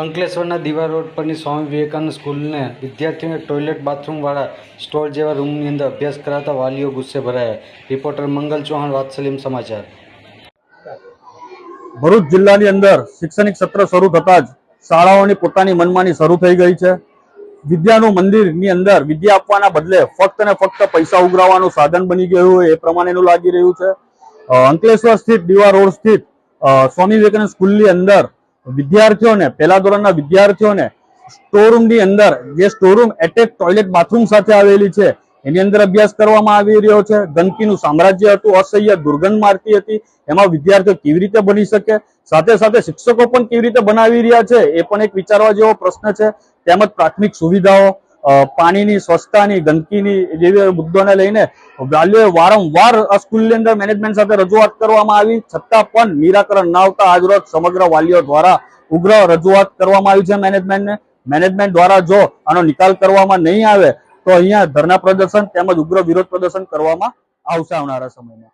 અંકલેશ્વરના દીવા રોડ પરની સ્વામી વિવેકાનંદ સ્કૂલને વિદ્યાર્થીઓને ટોયલેટ બાથરૂમવાળા સ્ટોર જેવા રૂમની અંદર અભ્યાસ કરાતા વાલીઓ ગુસ્સે ભરાયા. રિપોર્ટર મંગલ ચૌહાણ વાત્સલીમ સમાચાર. ભરૂચ જિલ્લાની અંદર શૈક્ષણિક સત્ર શરૂ થતા જ શાળાઓની પોતાની મનમાની શરૂ થઈ ગઈ છે. વિદ્યાનું મંદિરની અંદર વિદ્યા આપવાના બદલે ફક્ત ને ફક્ત પૈસા ઉઘરાવવાનું સાધન બની ગયું હોય એ પ્રમાણેનું લાગી રહ્યું છે. અંકલેશ્વર સ્થિત દીવા રોડ સ્થિત સ્વામી વિવેકાનંદ સ્કૂલની અંદર વિદ્યાર્થીઓને, પહેલા ધોરણના વિદ્યાર્થીઓને સ્ટોરરૂમની અંદર, જે સ્ટોરરૂમ એટેચ ટોયલેટ બાથરૂમ સાથે આવેલી છે, એની અંદર અભ્યાસ કરવામાં આવી રહ્યો છે. ગંદકીનું સામ્રાજ્ય હતું, અસહ્ય દુર્ગંધ મારતી હતી. એમાં વિદ્યાર્થીઓ કેવી રીતે બની શકે? સાથે સાથે શિક્ષકો પણ કેવી રીતે બનાવી રહ્યા છે? એ પણ એક વિચારવા જેવો પ્રશ્ન છે. તેમજ પ્રાથમિક સુવિધાઓ પાણીની સ્વચ્છતાની, ગંદકીની જેવી મુદ્દોને લઈને વાલીઓએ વારંવાર સ્કૂલની અંદર મેનેજમેન્ટ સાથે રજૂઆત કરવામાં આવી. છતાં પણ નિરાકરણ ન આવતા આજરોજ સમગ્ર વાલીઓ દ્વારા ઉગ્ર રજૂઆત કરવામાં આવી છે મેનેજમેન્ટને. મેનેજમેન્ટ દ્વારા જો આનો નિકાલ કરવામાં નહીં આવે, તો અહીંયા ધરના પ્રદર્શન તેમજ ઉગ્ર વિરોધ પ્રદર્શન કરવામાં આવશે આવનારા સમયમાં.